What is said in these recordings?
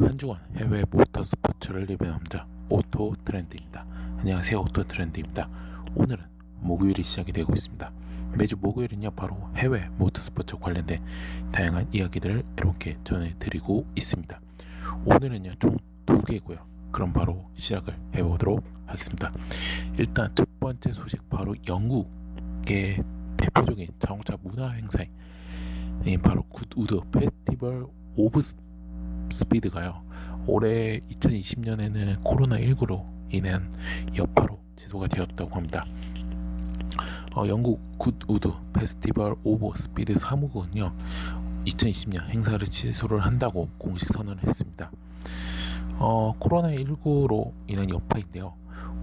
한 주간 해외 모터 스포츠를 리뷰한 남자 오토 트렌드입니다. 안녕하세요 오토 트렌드입니다. 오늘은 목요일이 시작이 되고 있습니다. 매주 목요일은요 바로 해외 모터 스포츠 관련된 다양한 이야기들을 이렇게 전해드리고 있습니다. 오늘은요 총 두 개고요. 그럼 바로 시작을 해보도록 하겠습니다. 일단 첫 번째 소식 바로 영국의 대표적인 자동차 문화 행사인 바로 굿우드 페스티벌 오브 스피드가요. 올해 2020년에는 코로나19로 인한 여파로 취소가 되었다고 합니다. 어, 영국 굿우드 페스티벌 오브 스피드 사무국은요 2020년 행사를 취소를 한다고 공식 선언을 했습니다. 어, 코로나19로 인한 여파인데요.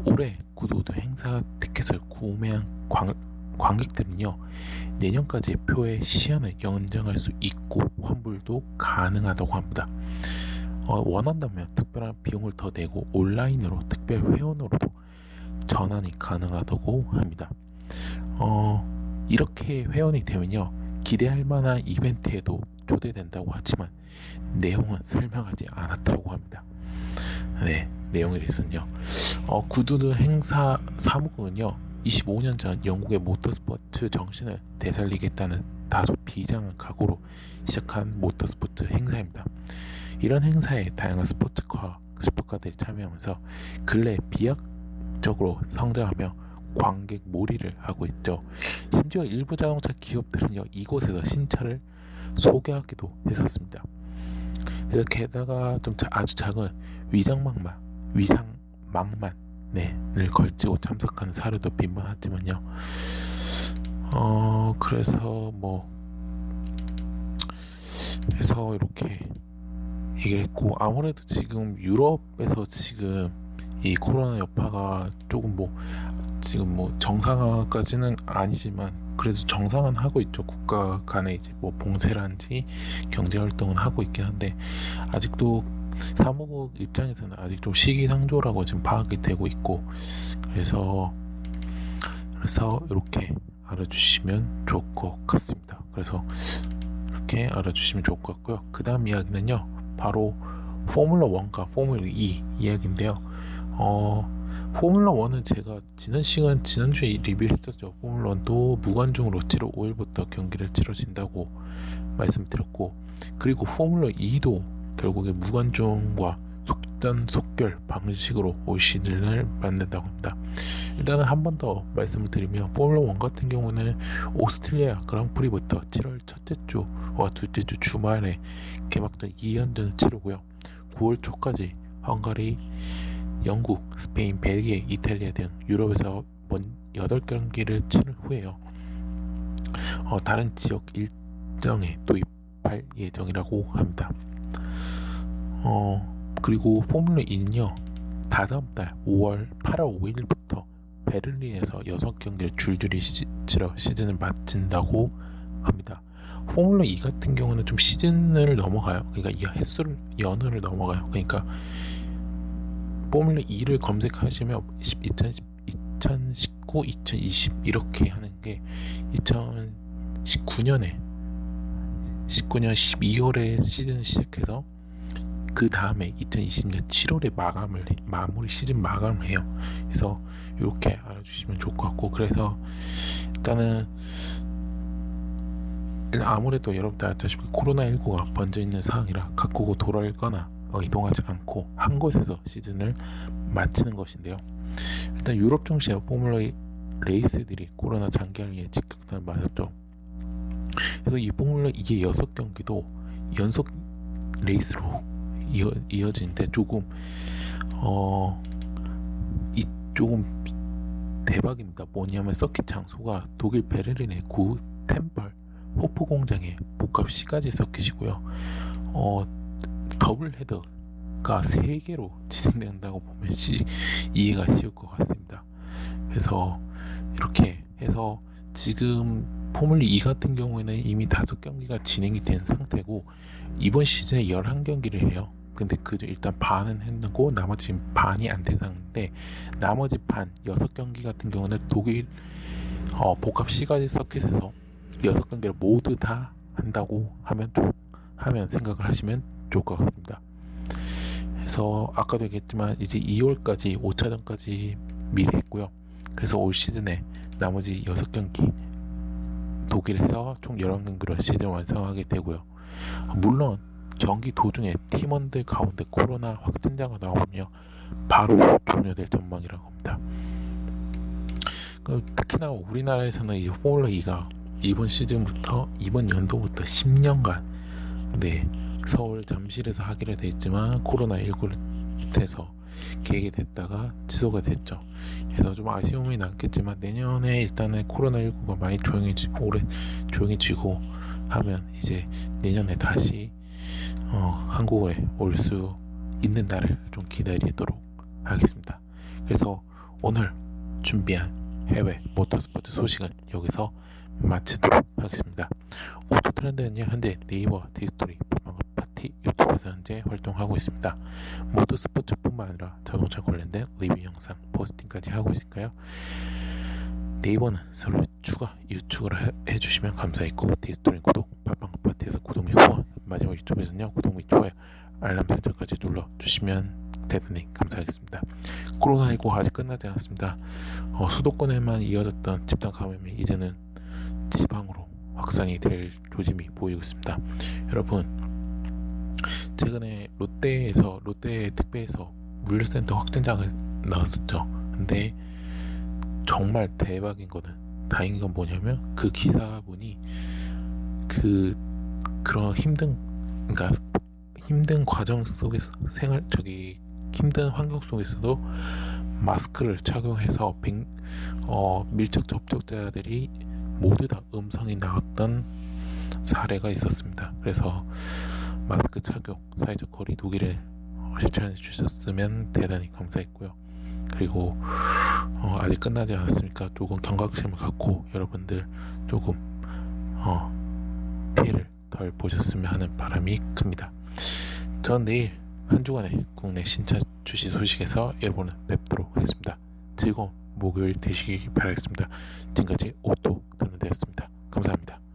올해 굿우드 행사 티켓을 구매한 관, 관객들은요 내년까지 표의 시한을 연장할 수 있고 환불도 가능하다고 합니다. 어, 원한다면 특별한 비용을 더 내고 온라인으로 특별 회원으로도 전환이 가능하다고 합니다. 어, 이렇게 회원이 되면요 기대할 만한 이벤트에도 초대된다고 하지만 내용은 설명하지 않았다고 합니다. 네, 내용에 대해서는요. 어, 구두는 행사 사무국은요. 25년 전 영국의 모터스포츠 정신을 되살리겠다는 다소 비장한 각오로 시작한 모터스포츠 행사입니다. 이런 행사에 다양한 스포츠카, 스포카들이 참여하면서 근래 비약적으로 성장하며 관객 몰이를 하고 있죠. 심지어 일부 자동차 기업들은요 이곳에서 신차를 소개하기도 했었습니다. 그래서 게다가 좀 아주 작은 위장망만 위상망만 네를 걸치고 참석하는 사례도 빈번하지만요. 어 그래서 뭐 그래서 이렇게 얘기를 했고 아무래도 지금 유럽에서 지금 이 코로나 여파가 조금 뭐 지금 뭐 정상화까지는 아니지만 그래도 정상은 하고 있죠 국가 간에 이제 뭐 봉쇄란지 경제 활동은 하고 있긴 한데 아직도 사무국 입장에서는 아직 좀 시기상조라고 지금 파악이 되고 있고 그래서 그래서 이렇게 알아주시면 좋을 것 같습니다. 그래서 이렇게 알아주시면 좋을 것 같고요. 그 다음 이야기는요 바로 포뮬러 1과 포뮬러 2 이야기인데요. 어 포뮬러 1은 제가 지난 시간 지난주에 리뷰했었죠. 포뮬러 1도 무관중으로 7월 5일부터 경기를 치러진다고 말씀드렸고 그리고 포뮬러 2도 결국에 무관중과 속전 속결 방식으로 올 시즌을 만든다고 합니다. 일단은 한 번 더 말씀을 드리면 포뮬러 1 같은 경우는 오스트리아 그랑프리부터 7월 첫째 주와 둘째 주 주말에 개막전 2연전을 치르고요. 9월 초까지 헝가리 영국, 스페인, 벨기에, 이탈리아 등 유럽에서 8경기를 치른 후에요. 어, 다른 지역 일정에 도입할 예정이라고 합니다. 어, 그리고 포뮬러 2는요. 다다음 달 5월 8월 5일부터 베를린에서 6경기를 줄줄이 시, 치러 시즌을 마친다고 합니다. 포뮬러 2 같은 경우는 좀 시즌을 넘어가요. 그러니까 이 횟수를 연을 넘어가요. 그러니까 포뮬러 2를 검색하시면 2019, 2020 이렇게 하는 게 2019년에 19년 12월에 시즌 시작해서 그 다음에 2020년 7월에 마감을 해, 마무리 시즌 마감을 해요. 그래서 이렇게 알아주시면 좋을 것 같고 그래서 일단은 아무래도 여러분들 아시다시피 코로나19가 번져 있는 상황이라 각국으로 돌아가거나 어, 이동하지 않고 한 곳에서 시즌을 마치는 것인데요. 일단 유럽 중심의 포뮬러 레이스들이 코로나 장기화에 직격탄을 맞았죠. 그래서 이 포뮬러 이게 6경기도 연속 레이스로 이어, 이어지는데 조금 어, 이 조금 대박입니다. 뭐냐면 서킷 장소가 독일 베를린의 구 템벌 호프 공장의 복합 시가지 서킷이고요. 어, 더블 헤더가 3개로 진행된다고 보면 시, 이해가 쉬울 것 같습니다. 그래서 이렇게 해서 지금 포뮬리 2 같은 경우에는 이미 5경기가 진행이 된 상태고 이번 시즌에 11경기를 해요. 근데 그중 일단 반은 했고 나머지 반이 안 된 상태인데 나머지 반 6경기 같은 경우는 독일 어, 복합 시가지 서킷에서 6경기를 모두 다 한다고 하면 좀 하면 생각을 하시면 좋을 것 같습니다. 그래서 아까도 얘기했지만 이제 2월까지 5차전까지 미리 했고요. 그래서 올 시즌에 나머지 6경기 독일에서 총 11경기로 시즌 완성하게 되고요. 물론 경기 도중에 팀원들 가운데 코로나 확진자가 나오면요 바로 종료될 전망이라고 합니다. 그 특히나 우리나라에서는 이 포뮬러 2가 이번 시즌부터 이번 연도부터 10년간 네 서울 잠실에서 하기로 돼 있지만 코로나 19를 해서 계획이 됐다가 취소가 됐죠. 그래서 좀 아쉬움이 남겠지만 내년에 일단은 코로나 19가 많이 조용해지고 올해 조용해지고 하면 이제 내년에 다시 어, 한국에 올 수 있는 날을 좀 기다리도록 하겠습니다. 그래서 오늘 준비한 해외 모터스포츠 소식은 여기서 마치도록 하겠습니다. 오토 트렌드는요 현재 네이버 디스토리 팟빵 파티 유튜브에서 현재 활동하고 있습니다. 모터스포츠뿐만 아니라 자동차 관련된 리뷰 영상 포스팅까지 하고 있으니까요. 네이버는 서로 추가 유추가를 해- 해주시면 감사했고 디스토리 구독 팟빵 파티에서 구독 및 후원 마지막 유튜브에서는요 구독 및 좋아요 알람 설정까지 눌러주시면 대단히 감사하겠습니다. 코로나19 아직 끝나지 않았습니다. 어, 수도권에만 이어졌던 집단 감염이 이제는 지방으로 확산이 될 조짐이 보이고 있습니다. 여러분 최근에 롯데에서 롯데 특배에서 물류센터 확진자가 나왔었죠. 근데 정말 대박인 거는 다행인 건 뭐냐면 그 기사분이 그 그런 힘든 그러니까 힘든 과정 속에서 생활 저기 힘든 환경 속에서도 마스크를 착용해서 백, 어, 밀접 접촉자들이 모두 다 음성이 나왔던 사례가 있었습니다. 그래서 마스크 착용, 사회적 거리 두기를 어, 실천해 주셨으면 대단히 감사했고요. 그리고 어, 아직 끝나지 않았으니까 조금 경각심을 갖고 여러분들 조금 어, 피해를 덜 보셨으면 하는 바람이 큽니다. 전 내일 한 주간의 국내 신차 주식 소식에서 여러분을 뵙도록 하겠습니다. 즐거운 목요일 되시기 바라겠습니다. 지금까지 오토 드는 되었습니다. 감사합니다.